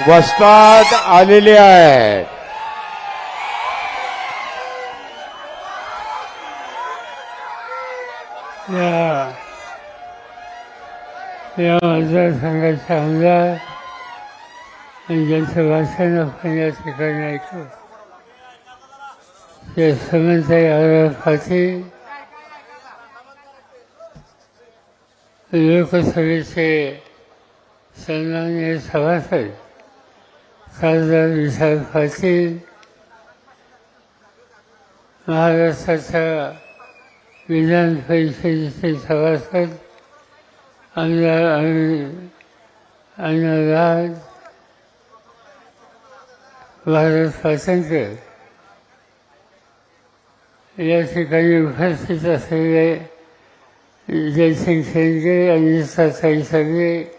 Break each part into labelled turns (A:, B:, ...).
A: वस्तात आलेले आहेत.
B: या या मतदारसंघाचे आमदार आणि ज्यांचं भाषण आपण या ठिकाणी ऐकतो. ते समंत यादव पाटील लोकसभेचे सन्माननीय सभासद खासदार विशाल पाटील महाराष्ट्राच्या विधान परिषदेचे सभासद आमदार अण्णाराज भारत स्वातंत्र्य. या ठिकाणी उपस्थित असलेले जयसिंग शेंडगे अनिताताई सगळे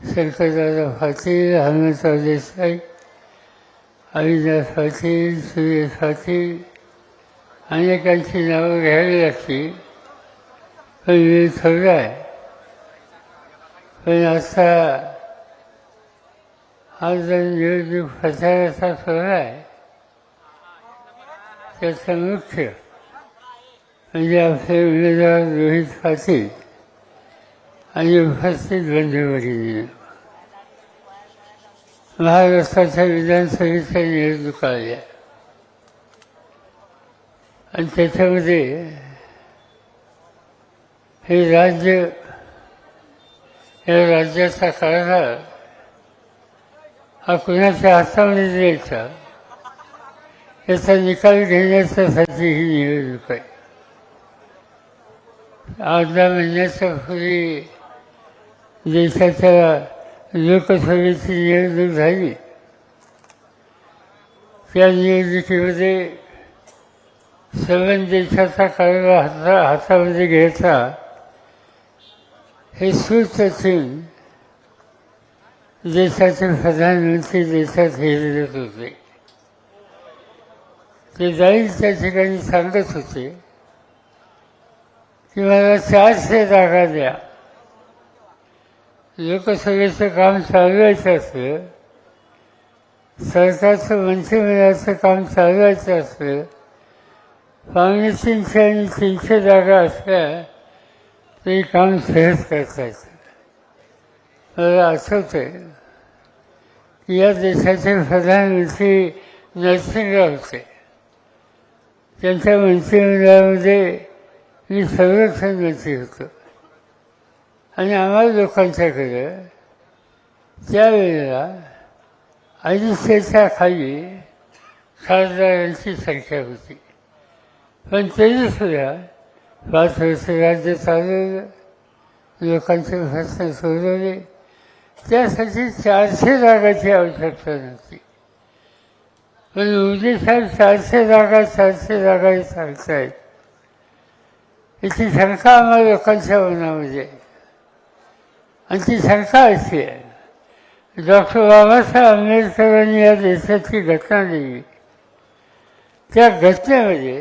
B: शंकरदादा पाटील हनुमंतराव देसाई अविनाश पाटील सुरेश पाटील अनेकांची नावं घ्यावी लागतील पण वेळ थोडा आहे पण आता हा जर निवडणूक प्रचाराचा सोहळा आहे त्याचं मुख्य म्हणजे आपले उमेदवार रोहित पाटील आणि उपस्थित बंधुभगिनी महाराष्ट्राच्या विधानसभेच्या निवडणुका आल्या आणि त्याच्यामध्ये हे राज्य या राज्याचा कारभार हा कुणाच्या हातामध्ये द्यायचा? याचा निकाल घेण्याच्यासाठी ही निवडणूक आहे. अर्धा महिन्याच्या पूर्वी देशाच्या लोकसभेची निवडणूक झाली त्या निवडणुकीमध्ये सर्व देशाचा कारभार हाता हातामध्ये घ्यायचा हे सुचून देशाचे प्रधानमंत्री देशात फिरत होते. ते जाईल त्या ठिकाणी सांगत होते की मला चारशे जागा द्या. लोकसभेचं काम चालवायचं असलं सरकारचं मंत्रिमंडळाचं काम चालवायचं असलं पावणे तीनशे आणि तीनशे जागा असल्या तरी काम सहज करता येतं मला आठवतंय की या देशाचे प्रधानमंत्री नरसिंहराव होते त्यांच्या मंत्रिमंडळामध्ये मी संरक्षण मंत्री होतो आणि आम्हाला लोकांच्याकडं त्यावेळेला अडीचशेच्या खाली खासदारांची संख्या होती पण तरीसुद्धा पाच वर्ष राज्य चालवलं लोकांचे प्रश्न सोडवले त्यासाठी चारशे जागाची आवश्यकता नव्हती पण उद्या साहेब चारशे जागा चारशे जागा हे सांगतायत याची शंका आम्हाला लोकांच्या मनामध्ये आहे. आणि ती शंका अशी आहे. डॉक्टर बाबासाहेब आंबेडकरांनी या देशाची घटना दिली. त्या घटनेमध्ये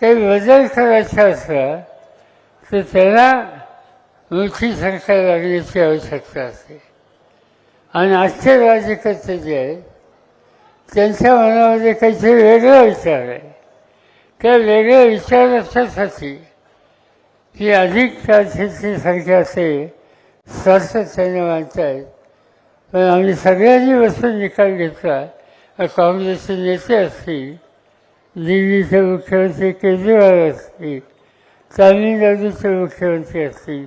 B: काही बदल करायचा असला तर त्याला मोठी संख्या लागण्याची आवश्यकता असते. आणि आजचे राज्यकर्ते जे आहेत त्यांच्या मनामध्ये काहीतरी वेगळा विचार आहे. त्या वेगळ्या विचाराच्यासाठी ही अधिक चारशेची संख्या असेल सातत्याने मानतायत पण आम्ही सगळ्यांनी बसून निकाल घेतला. काँग्रेसचे नेते असतील दिल्लीचे मुख्यमंत्री केजरीवाल असतील तामिळनाडूचे मुख्यमंत्री असतील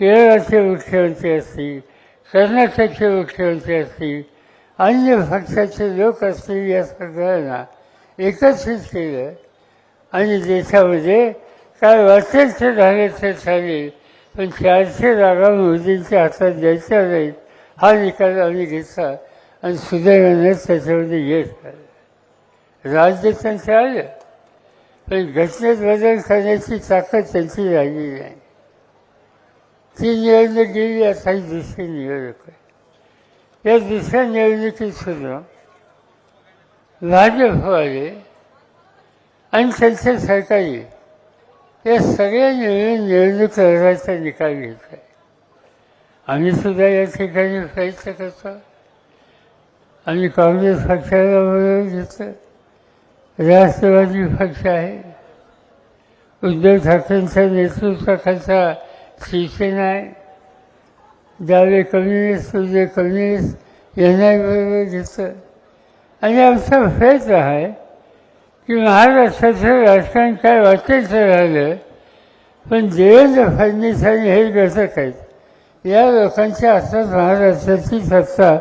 B: केरळाचे मुख्यमंत्री असतील कर्नाटकचे मुख्यमंत्री असतील अन्य पक्षाचे लोक असतील या सगळ्यांना एकत्रित केलं. आणि देशामध्ये काय वाटेल ते झाले ते चालेल पण चारशे जागा मोदींच्या हातात द्यायच्या नाहीत हा निकाल आम्ही घेतला आणि सुदैवाने त्याच्यामध्ये यश आलं. राज्य त्यांचं आलं पण घटनेत बदल करण्याची ताकद त्यांची राहिली नाही. ती निवडणूक गेली आता ही दुसरी निवडणूक आहे. या दुसऱ्या निवडणुकीत सुद्धा आले आणि त्यांचे सरकारी या सगळ्या निर्णय निवडणूक लढवायचा निकाल घेतला आहे. आम्ही सुद्धा या ठिकाणी प्रयत्न करतो आणि काँग्रेस पक्षाला बरोबर घेतलं. राष्ट्रवादी पक्ष आहे. उद्धव ठाकरेंच्या नेतृत्वाखालचा शिवसेना आहे. डावे कम्युनिस्ट उद्या कम्युनिस्ट यांनाही बरोबर घेतलं. आणि आमचा प्रयत्न आहे. की महाराष्ट्राचं राजकारण काय वाटेचं राहिलं? पण देवेंद्र फडणवीस आणि हे घटक आहेत या लोकांच्या हातात महाराष्ट्राची सत्ता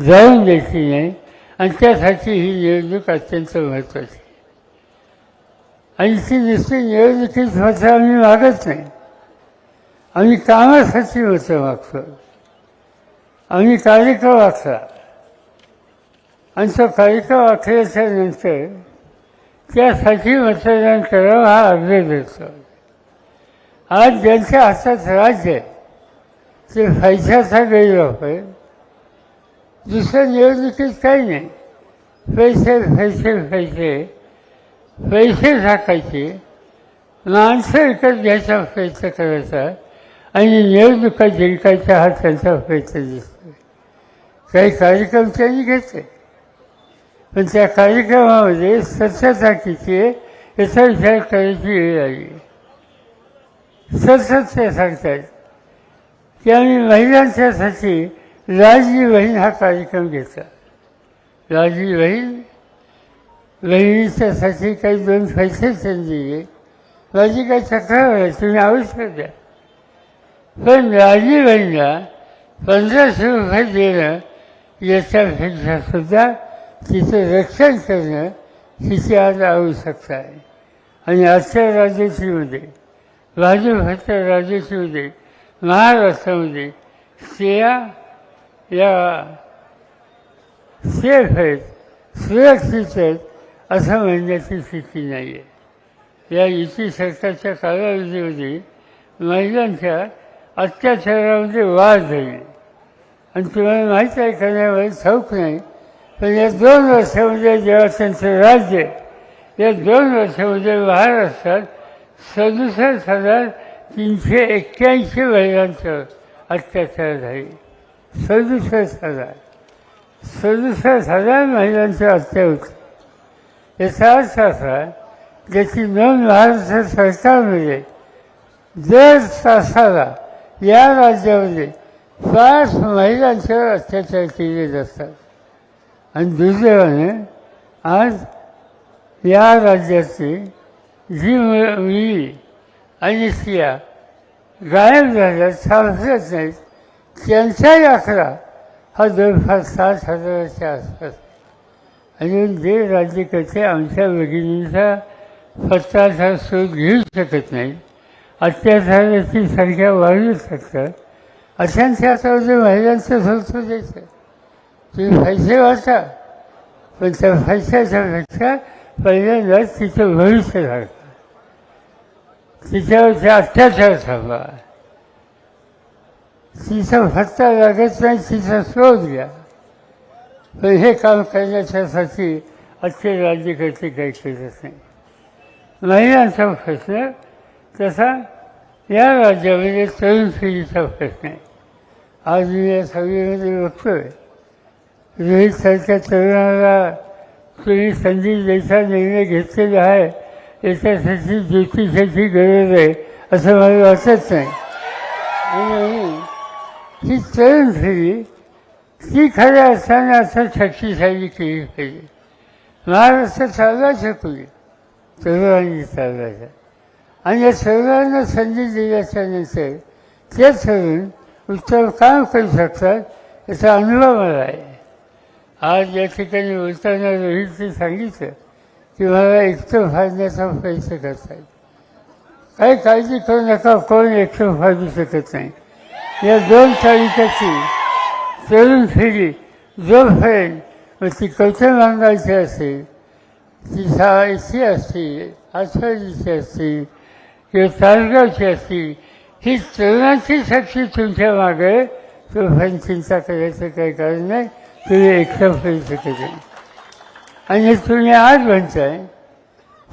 B: जाऊन द्यायची नाही आणि त्यासाठी ही निवडणूक अत्यंत महत्त्वाची. आणि ती नुसती निवडणुकीत मतं आम्ही मागत नाही. आम्ही कामासाठी मतं मागतो. आम्ही कार्यक्रम आखला आणि तो कार्यक्रम आखल्याच्या नंतर त्यासाठी मतदान करावं हा अर्ज देतो आज ज्यांच्या हातात राज्य आहे ते पैशाचा गैरवापर दुसऱ्या निवडणुकीत काही नाही. पैसे पैसे पैसे. पैसे टाकायचे माणसं विकत घ्यायचा प्रयत्न करायचा आणि निवडणुका जिंकायचा हा त्यांचा प्रयत्न दिसतो काही कार्यक्रम त्यांनी घेतले. पण त्या कार्यक्रमामध्ये स्वच्छता किती आहे याचा विचार करायची वेळ आली सतत ते सांगतात. की आम्ही महिलांच्यासाठी लाडली बहीण हा कार्यक्रम घेतला लाडली बहीण बहिणीच्यासाठी काही दोन पैसे त्यांनी दिले माझी काही तक्रार आहे तुम्ही आवश्यक द्या. पण लाडली बहिणीला पंधराशे रुपये देणं याच्यापेक्षा सुद्धा तिचं रक्षण करणं हिची आज आवश्यकता आहे. आणि आजच्या राजश्रीमध्ये भाजपच्या राजश्रीमध्ये महाराष्ट्रामध्ये स्त्रिया या सेफ आहेत सुरक्षित आहेत असं म्हणण्याची स्थिती नाही आहे या युती सरकारच्या कालावधीमध्ये महिलांच्या अत्याचारामध्ये वाढ झाली. आणि तुम्हाला माहीत आहे करण्यामध्ये ठाऊक नाही पण या दोन वर्षामध्ये जेव्हा त्यांचं राज्य या दोन वर्षामध्ये महाराष्ट्रात सदुसष्ट हजार तीनशे एक्क्याऐंशी महिलांचं अत्याचार झाले. सदुसष्ट हजार. सदुसष्ट हजार महिलांची हत्या होती. याचा अर्थ असा ज्याची नोंद महाराष्ट्र सरकारमध्ये दर तासाला या राज्यामध्ये पाच महिलांच्यावर अत्याचार केले जातात. आणि दुर्दैवाने आज या राज्याची जी मुली आणि स्त्रिया गायब झाल्या सापडत नाहीत त्यांचाही आकडा हा जवळपास सात हजाराच्या आसपास. आणि जे राज्यकर्ते आमच्या भगिनींचा पत्ताचा शोध घेऊ शकत नाहीत अत्याचाराची संख्या वाढू शकतात अशांच्या हातामध्ये महिलांचं स्वतः द्यायचं तुम्ही पैसे होता पण त्या पैशाच्या पेक्षा पहिल्यांदा तिचं भविष्य राखा तिच्यावरचे अत्याचार थांबा तिचा भत्ता लागत नाही तिचा शोध घ्या. पण हे काम करण्याच्यासाठी आजचे राज्यकर्ते काही करत नाही. महिलांचा प्रश्न तसा या राज्यामध्ये तरुण पिढीचा प्रश्न आहे. आज मी या बघतोय. रोहितसारख्या तरुणाला तुम्ही संधी द्यायचा निर्णय घेतलेला आहे याच्यासाठी ज्योतिषाची गरज आहे असं मला वाटत नाही. आणि ही तरुण फेरी ती खऱ्या असताना असं शक्तिशाली केली पाहिजे. महाराष्ट्र चालवा शकली तरुणांनी चालवायचा आणि या सर्वांना संधी दिल्याच्या नंतर ते तरुण उत्तर काम करू शकतात याचा अनुभव मला आहे. आज या ठिकाणी बोलताना रोहितने सांगितलं की मला एकटं फाडण्याचा प्रयत्न करतायत काही काळजी करू नका कोण एकटं फाडू शकत नाही. या दोन तारीखाची तरुण पिढी जोपर्यंत मग ती कवठे मांगायची असेल ती शाळेची असतील आठवडीची असतील किंवा तासगावची असतील ही तरुणाची शक्ती तुमच्या मागे तोपर्यंत चिंता करायचं काही कारण नाही. तुम्ही एकटं करू शकत आणि तुम्ही आज म्हणताय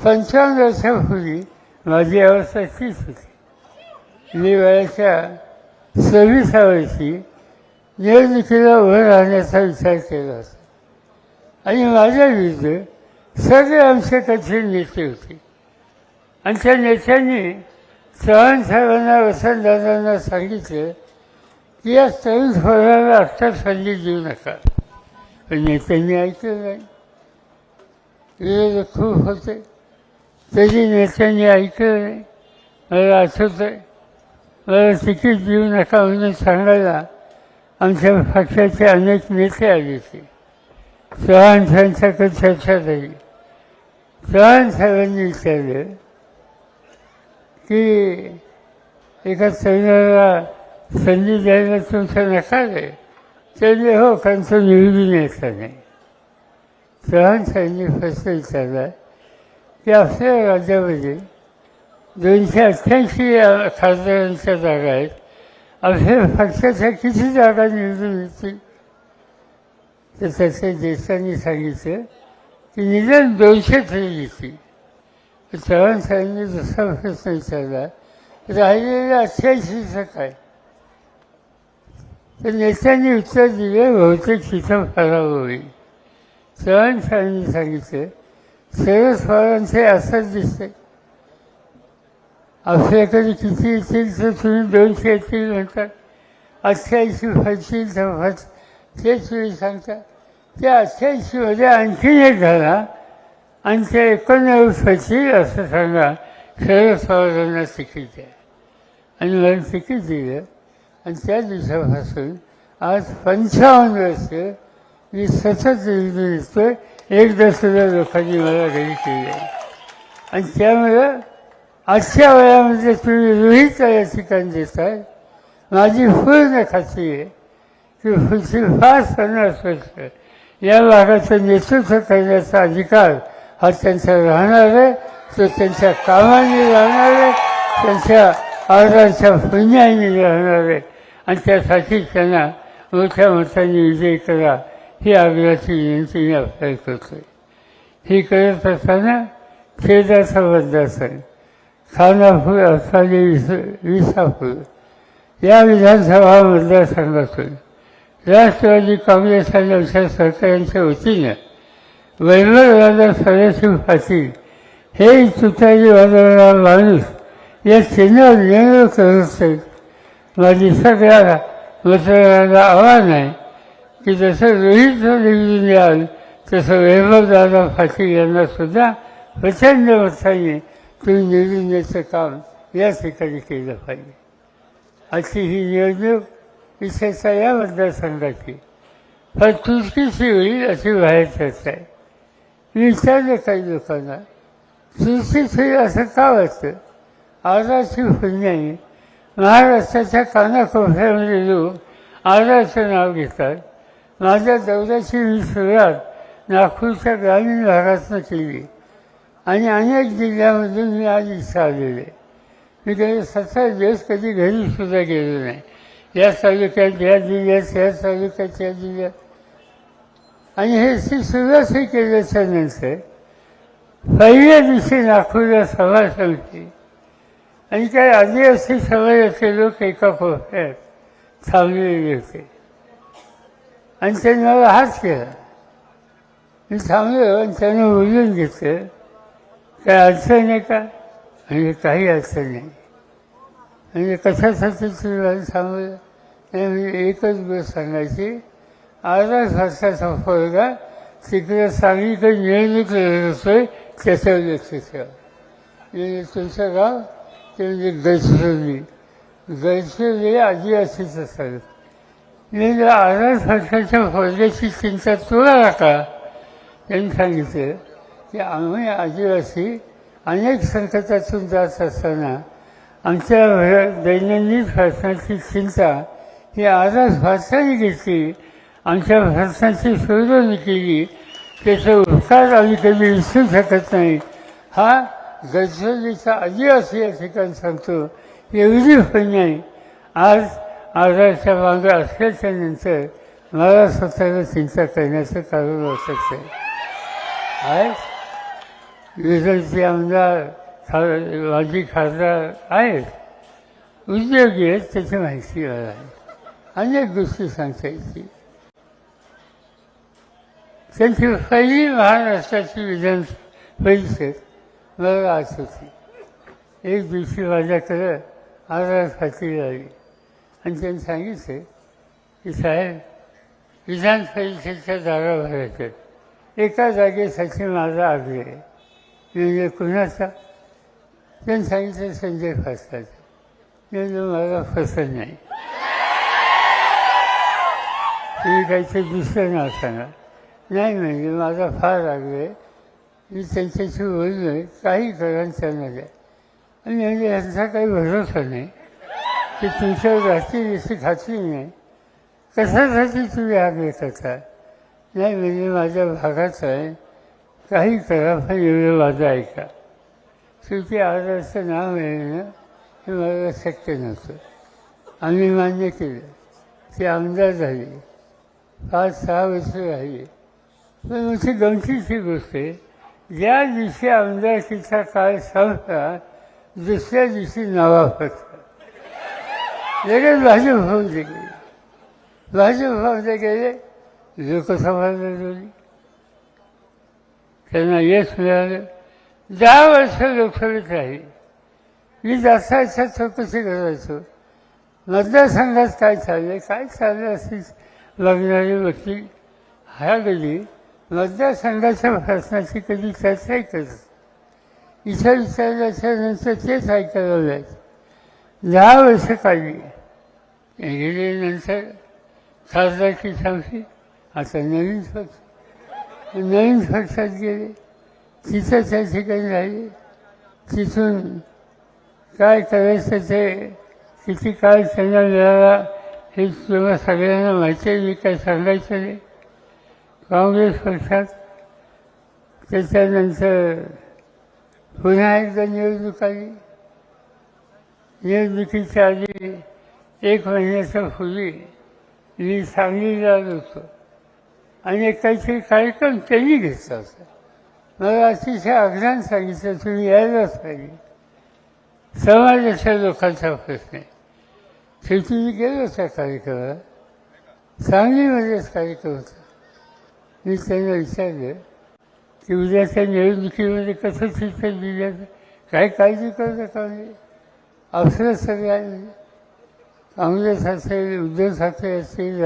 B: पंचावन्न वर्षापूर्वी माझी अवस्था तीच होती. मी वयाच्या सव्वीसा वर्षी निवडणुकीला उभं राहण्याचा विचार केला होता. आणि माझ्या विरुद्ध सगळे आमचे कठीण नेते होते. आणि त्या नेत्यांनी चव्हाण साहेबांना वसंतदादांना सांगितलं की या तरुण थोराला आत्ता संधी देऊ नका. नेत्यांनी ऐकलं नाही विरोध खूप होते. तरी नेत्यांनी ऐकलं नाही मला आठवत आहे मला तिकीट देऊ नका म्हणून सांगायला आमच्या पक्षाचे अनेक नेते आले होते. चव्हाण साहेबांच्याकडे चर्चा झाली. चव्हाण साहेबांनी विचारलं की एका तरुणाला संधी द्यायला तुमचा नकार आहे? त्याने हो त्यांचं तो निवडून यायचा नाही चव्हाण साहेबांनी प्रश्न विचारला की आपल्या राज्यामध्ये दोनशे अठ्ठ्याऐंशी खासदारांच्या जागा आहेत. आपल्या पक्षाच्या किती जागा निवडून येतील? तर त्याचे देशांनी सांगितलं. की निदान दोनशे तरी येतील. तर चव्हाण साहेबांनी दुसरा प्रश्न विचारला राहिलेल्या अठ्ठ्याऐंशीचं काय तर नेत्यांनी उत्तर दिले बहुतेक तिथं फराव होईल? चव्हाण साहेबांनी सांगितलं शरद पवारांचे असंच दिसते. आपल्याकडे किती येतील तर तुम्ही दोनशे येतील म्हणतात. अठ्ठ्याऐंशी फसतील तर फस तेच तुम्ही सांगता. त्या अठ्ठ्याऐंशीमध्ये आणखीन एक झाला. आणि ते एकोणनव्वद फसतील असं सांगा शरद पवारांना तिकीट द्या. आणि मला तिकीट दिलं. आणि त्या दिवसापासून आज पंचावन्न वर्ष मी सतत निवडून येतोय एकदा सुद्धा लोकांनी मला घरी केली आहे आणि त्यामुळं आजच्या वयामध्ये तुम्ही रोहित या ठिकाणी देताय. माझी पूर्ण खात्री आहे की पुढची फार पन्नास वर्ष या भागाचं नेतृत्व करण्याचा अधिकार हा त्यांचा राहणार आहे. तो त्यांच्या कामाने राहणार आहे. त्यांच्या आजाराच्या पुण्याने राहणार आहे. आणि त्यासाठी त्यांना मोठ्या मोठ्यांनी विजय करा ही आग्रहाची विनंती मी आपल्याला करतो ही करत असताना खेदाचा मतदारसंघ खानापूर असाली विस विसापूर या विधानसभा मतदारसंघातून राष्ट्रवादी काँग्रेस आणि आमच्या सरकारांच्या वतीनं वैभवदादा सदाशिव पाटील हे तुतारी वादळाला माणूस या चिन्हावर निर्णय करत असेल माझी सगळ्या मतदारांना आव्हान आहे. की जसं रोहित निवडून याल तसं वैभवदादा पाटील यांना सुद्धा प्रचंड मताने तुम्ही निवडून याचं काम या ठिकाणी केलं पाहिजे. अशी ही निवडणूक विशेषतः या मतदारसंघाची. पण चुटकीची होईल अशी बाहेर चर्चा आहे. मी विचारलं काही लोकांना चुटकीच असं का वाटतं? आजारची नाही महाराष्ट्राच्या कानाकोपऱ्यामध्ये लोक आराचं नाव घेतात माझ्या दौऱ्याची मी सुरुवात नागपूरच्या ग्रामीण भागातनं केली आणि अनेक जिल्ह्यामधून मी आज इथं आलेले मी कधी सतरा दिवस कधी घरीसुद्धा गेलो नाही. या तालुक्यात या जिल्ह्यात या तालुक्यात या जिल्ह्यात. आणि हे सुरुवातही केल्याच्यानंतर पहिल्या दिवशी नागपूरला सभा समिती आणि त्या आधी अशी सवय लोक एका कोपऱ्यात थांबलेले होते. आणि त्यांनी मला हात केला. मी थांबलो आणि त्यानं बोलून घेतलं. काय अडचण आहे का? म्हणजे काही अडचण नाही. म्हणजे कशासाठी तुम्ही सांगलं नाही म्हणजे एकच गोष्ट सांगायची. अर्धा वर्षाचा पोरगा तिकडे सांगलीकडे निवडणूक लढत असतोय त्याच्यावर लक्ष ठेवा. म्हणजे तुमचं गाव ते म्हणजे गडचिरोली गडचिरोली आदिवासीच सगळं म्हणजे अर्धा वर्षाच्या पोरग्याची चिंता तुला नका त्यांनी सांगितलं की आम्ही आदिवासी अनेक संकटातून जात असताना आमच्या दैनंदिन प्रश्नाची चिंता ही आजच भाषाने घेतली. आमच्या भारताची सोडवणी केली त्याचा उपकार आम्ही कधी विसरू शकत नाही. हा गडचिरोलीचा आदिवासी या ठिकाणी सांगतो एवढी पण नाही आज आजारच्या मागं असल्याच्या नंतर मला स्वतःला चिंता करण्याचं कारण वाटत आहे. आहे विरोधी आमदार खा माजी खासदार आहेत. उद्योगी आहेत त्याची माहिती मला आहे. अनेक गोष्टी सांगता येतील. त्यांची पहिली महाराष्ट्राची विधान परिषद बरं आज होती एक दिवशी माझ्याकडं आधार खात्री आली. आणि त्यांनी सांगितलं की साहेब विधान परिषदेच्या जागा भरायच्या एका जागेसाठी माझा आग्रह आहे. म्हणजे कुणाचा? त्यांनी सांगितलं संजय फासलाचा म्हणजे मला फसत नाही. तुम्ही काहीतरी दुसरं नाव सांगा. नाही म्हणजे माझा फार आग्रह आहे. मी त्यांच्याशी बोललो आहे काही करांच्या नाही. द्या आणि म्हणजे यांचा काही भरोसा नाही. की तुमच्यावर राहतील जशी खात्री नाही. कशासाठी तुम्ही हा घेत होता नाही म्हणजे माझ्या भागात आहे. काही करा पण एवढं माझं ऐका. शेवटी आधारचं नाव मिळणं हे मला शक्य नव्हतं. आम्ही मान्य केलं. ते आमदार झाले. पाच सहा वर्ष राहिली. पण मोठी गमतीची गोष्ट आहे. ज्या दिवशी आमदारकीचा काळ संपला दुसऱ्या दिवशी नवा फटका लगेच भाजप होऊन गेले. भाजप होऊन गेले लोकसभा लढवली त्यांना यश मिळालं. दहा वर्ष लोकसभेत राहिले. मी जास्त इच्छा चौकशी करायचो. मतदारसंघात काय चाललंय? काय चाललं असेल बघणारी वकील हा गेली मतदारसंघाच्या भाषणाची कधी चर्चाही करत इथं विचारल्याच्या नंतर तेच ऐकायला जायचं दहा वर्ष काढली. गेल्यानंतर खासदारकी संपली आता नवीन पक्ष. नवीन पक्षात गेले. तिथं त्या ठिकाणी राहिले. तिथून काय करायचं ते किती काळ त्यांना मिळाला हे तुम्हाला सगळ्यांना माहिती आहे. मी काय सांगायचं नाही. काँग्रेस पक्षात त्याच्यानंतर पुन्हा एकदा निवडणूक आली निवडणुकीच्या आधी एक महिन्याच्या पूर्वी मी सांगलीला आलो होतो. आणि काहीतरी कार्यक्रम त्यांनी घेतला होता. मला अतिशय आग्रहान सांगितलं तुम्ही यायलाच पाहिजे. समाजाच्या लोकांचा प्रश्न आहे. शेवटी मी गेलो त्या कार्यक्रमाला. सांगलीमध्येच कार्यक्रम होता. मी त्यांना विचारलं की उद्या त्या निवडणुकीमध्ये कसं चित्र दिलं काय काळजी करू नका नाही अवसर सगळे काँग्रेस असेल उद्धव ठाकरे असतील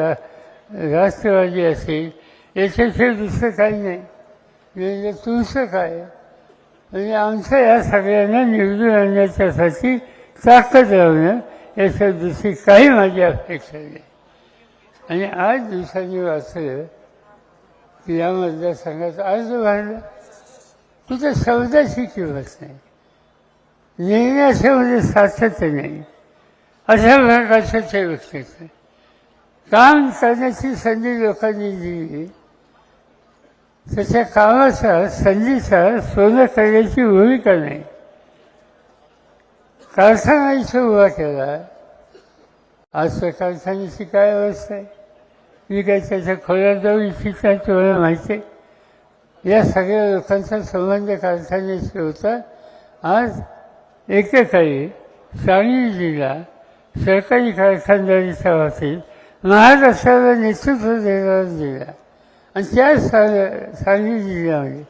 B: राष्ट्रवादी असेल याच्याशिवाय दुसरं काही नाही. म्हणजे तुमचं काय? म्हणजे आमचं या सगळ्यांना निवडून आणण्याच्यासाठी ताकद लावणं याच्या दुसरी काही माझी अपेक्षा नाही. आणि आठ दिवसांनी वाचलं या मतदारसंघात अर्ज भरला तुझं शब्दाची किंमत नाही. निर्णयाच्यामध्ये म्हणजे सातत्य नाही. अशा प्रकारचं ते व्यक्तित्व काम करण्याची संधी लोकांनी दिली. त्याच्या कामाचा संधीचा सोनं करण्याची भूमिका नाही. कारखाना इथं उभा केला. आज त्या कारखान्याची काय अवस्था आहे? मी काय त्याच्या खोल्यात जाऊ इच्छित नाही तुम्हाला माहिती आहे. या सगळ्या लोकांचा संबंध कारखान्याशी होता. आज एकेकाळी सांगली जिल्हा सरकारी कारखानदारीच्या बाबतीत महाराष्ट्राला नेतृत्व देणारा जिल्हा. आणि त्या सांगली जिल्ह्यामध्ये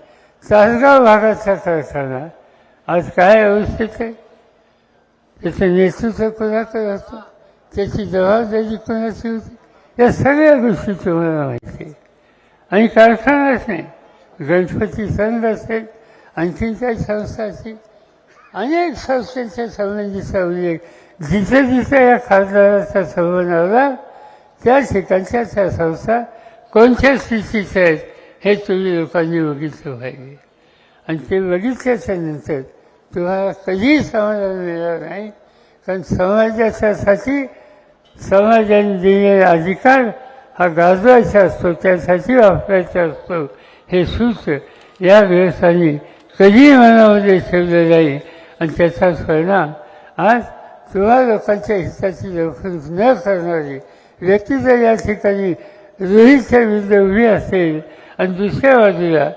B: तासगाव भागाचा कारखाना आज काय अवस्थेत आहे? त्याचं नेतृत्व कोणाकडे होतं त्याची जबाबदारी कोणाची होती? या सगळ्या गोष्टी तुम्हाला माहिती आणि कारखानाच नाही गणपती संघ असेल आणखीन काही संस्था असतील अनेक संस्थांच्या संबंधीचा उल्लेख. जिथे जिथे या खासदाराचा संबंध आला त्या ठिकाणच्या त्या संस्था कोणत्या स्थितीच्या आहेत हे तुम्ही लोकांनी बघितलं पाहिजे. आणि ते बघितल्याच्या नंतर तुम्हाला कधीही समाधान मिळणार नाही कारण समाजाच्यासाठी समाजाने दिलेला अधिकार हा गाजवायचा असतो. त्यासाठी वापरायचा असतो. हे सूत्र या व्यवसायाने कधीही मनामध्ये ठेवलं नाही. आणि त्याचा परिणाम आज तुम्हा लोकांच्या हिताची लवकर न करणारी व्यक्ती जर या ठिकाणी रोहितच्या विरुद्ध उभी असेल आणि दुसऱ्या बाजूला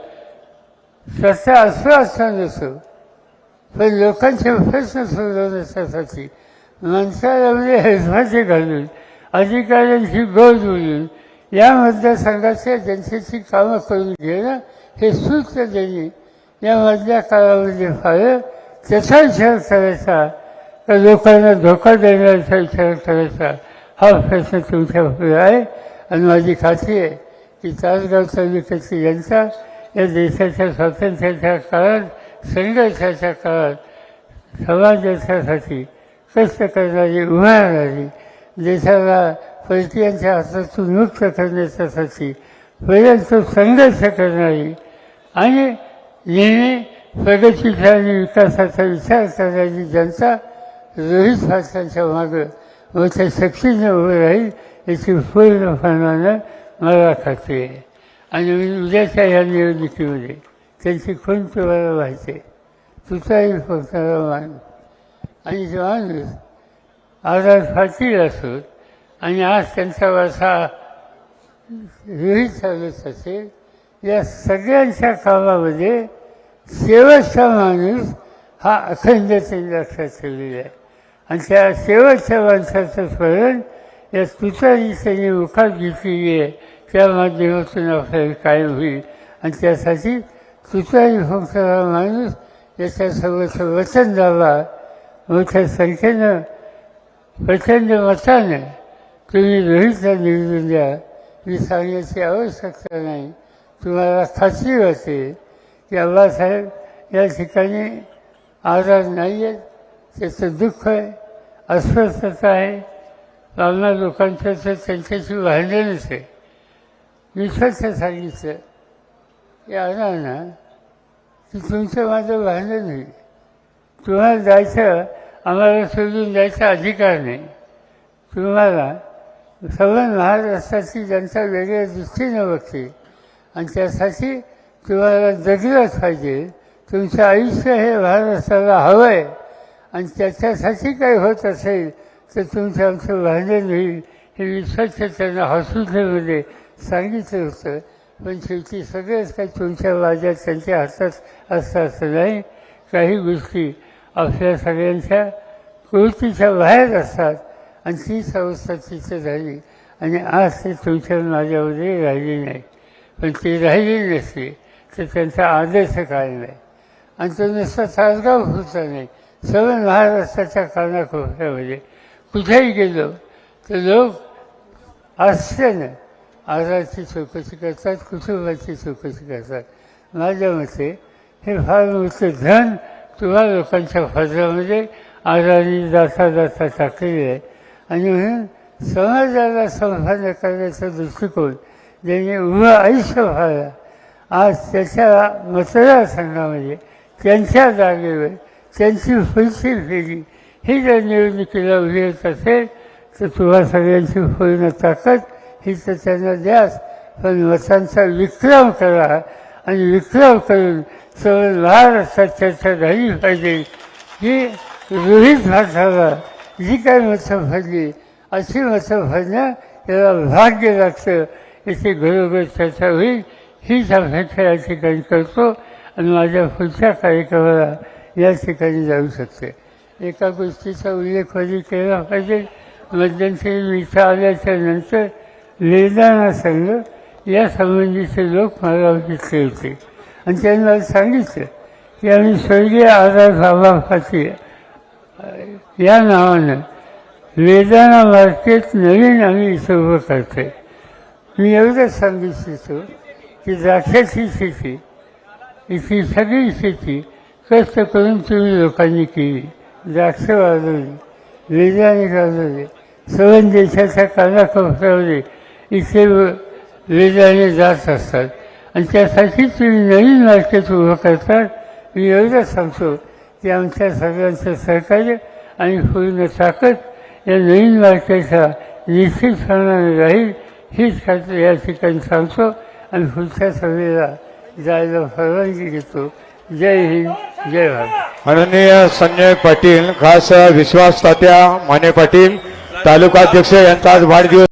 B: सत्ता असं असं नसो पण लोकांचे प्रश्न सोडवण्यासाठी माणसाला म्हणजे हेजमाचे घालून अधिकाऱ्यांची गोड बोलून या मतदारसंघाच्या जनतेची कामं करून घेणं हे सूत्र देणे या मधल्या काळामध्ये फार त्याचा विचार करायचा तर लोकांना धोका देण्याचा विचार करायचा. हा प्रश्न तुमच्यापुढे आहे. आणि माझी खात्री आहे की तासगाव तालुक्याची जनता या देशाच्या स्वातंत्र्याच्या काळात संघर्षाच्या काळात समाजासाठी कष्ट करणारी उभारणारी देशाला परकीयांच्या हातातून मुक्त करण्याच्यासाठी पर्यंत संघर्ष करणारी आणि नेहमी प्रगतीचा आणि विकासाचा विचार करणारी जनता रोहित भाषांच्या मागं मोठ्या शक्तीने उभं राहील याची पूर्णपणानं मला खात्री आहे. आणि मी उद्याच्या या निवडणुकीमध्ये त्यांची खून तुम्हाला माहिती तुझाही फक्त मान आणि जो माणूस फाटील असोत आणि आज त्यांचा वारसा विहित चालत असेल या सगळ्यांच्या कामामध्ये शेवटचा माणूस हा अखंडतेने लक्षात ठेवलेला आहे. आणि त्या शेवटच्या माणसाचं स्मरण या तुतारी त्यांनी मुखात घेतलेली आहे. त्या माध्यमातून आपल्याला कायम होईल. आणि त्यासाठी तुतारी फुंकणारा माणूस याच्यासोबत वचन द्यावा. मोठ्या संख्येनं प्रचंड मतानं तुम्ही रोहितला निवडून द्या. मी सांगण्याची आवश्यकता नाही. तुम्हाला खात्री होते की अब्बासाहेब या ठिकाणी आजार नाही आहेत त्याचं दुःख आहे अस्वस्थता आहे. लावणार लोकांचं तर त्यांच्याशी भांडणच आहे. मी स्वच्छ सांगितलं. की आला ना. की तुमचं माझं भांडण होईल. तुम्हाला जायचं आम्हाला सोडून जायचा अधिकार नाही. तुम्हाला सगळं महाराष्ट्राची जनता वेगळ्या दृष्टीने बघते. आणि त्यासाठी तुम्हाला जगलंच पाहिजे. तुमचं आयुष्य हे महाराष्ट्राला हवं आहे आणि त्याच्यासाठी काही होत असेल तर तुमचं आमचं भांडण होईल हे विश्वास त्यांना हॉस्पिटलमध्ये सांगितलं होतं. पण शेवटी सगळेच काही तुमच्या वाजा त्यांच्या हातात असतं नाही. काही गोष्टी आपल्या सगळ्यांच्या कृतीच्या बाहेर असतात. आणि ती संस्था तिथं झाली आणि आज ते तुमच्या माझ्यामध्ये राहिली नाही. पण ती राहिली नसली तर त्यांचा आदर्श काय नाही. आणि तो नुसता तासगाव होता नाही. सर्व महाराष्ट्राच्या कानाकोपऱ्यामध्ये म्हणजे. कुठेही गेलो तर लोक आश्चर्य. आजाराची चौकशी करतात कुटुंबाची चौकशी करतात. माझ्या मते हे फार मोठं धन किंवा लोकांच्या फजरामध्ये आजारी जाता जाता टाकलेली आहे आणि म्हणून समाजाला संभाव्य करण्याचा दृष्टिकोन ज्याने उभं आयुष्य व्हायला आज त्याच्या मतदारसंघामध्ये त्यांच्या जागेवर त्यांची फुलशी फेरी ही जर निवडणुकीला उभी असेल तर तुम्हा सगळ्यांची पूर्ण ताकद ही तर त्यांना द्यास पण मतांचा विक्रम करा आणि विक्रम करून सर्व महाराष्ट्रात चर्चा झाली पाहिजे. की रोहित भाषाला जी काय मतं भरली अशी मतं भरणं याला भाग्य लागतं. याची घरोघर चर्चा होईल हीच अपेक्षा या ठिकाणी करतो. आणि माझ्या पुढच्या कार्यक्रमाला या ठिकाणी जाऊ शकते. एका गोष्टीचा उल्लेख कधी केला पाहिजे? मध्यंतरी मी आल्याच्यानंतर लेदाना संघ या संबंधीचे लोक मला भेटले होते आणि त्यांनी मला सांगितलं की आम्ही स्वर्गीय आधार बाबा या नावानं वेदाना मार्केट नवीन आम्ही इथं उभं करतोय. मी एवढंच सांगू इच्छितो की द्राक्षाची शेती इथली सगळी शेती कष्ट करून तुम्ही लोकांनी केली. द्राक्ष वाजवली वेदाने वाजवले सवन देशाच्या कानाकोपऱ्यामध्ये इथे वेदाने जात असतात. आणि त्यासाठी तुम्ही नवीन मार्केट उभं करतात. मी एवढंच सांगतो की आमच्या सगळ्यांचं सहकार्य आणि पूर्ण ताकद या नवीन मार्केटला निश्चितपणाने राहील हीच खात्री या ठिकाणी सांगतो आणि पुढच्या सभेला जायला परवानगी घेतो जय हिंद जय भारत.
A: माननीय संजय पाटील खास विश्वास तात्या माने पाटील तालुकाध्यक्ष यांचा आज वाढदिवस